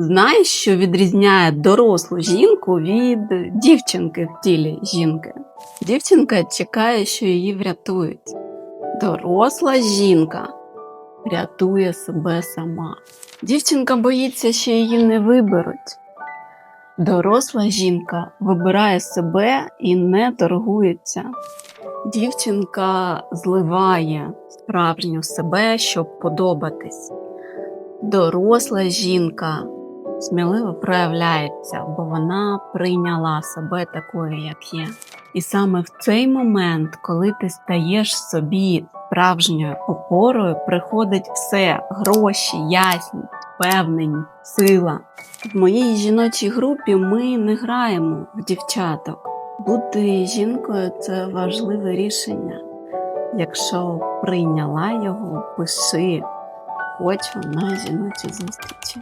Знаєш, що відрізняє дорослу жінку від дівчинки в тілі жінки? Дівчинка чекає, що її врятують. Доросла жінка рятує себе сама. Дівчинка боїться, що її не виберуть. Доросла жінка вибирає себе і не торгується. Дівчинка зливає справжню себе, щоб подобатись. Доросла жінка сміливо проявляється, бо вона прийняла себе такою, як є. І саме в цей момент, коли ти стаєш собі справжньою опорою, приходить все: гроші, ясність, впевненість, сила. В моїй жіночій групі ми не граємо в дівчаток. Бути жінкою це важливе рішення. Якщо прийняла його, пиши, хочу на жіночі зустрічі.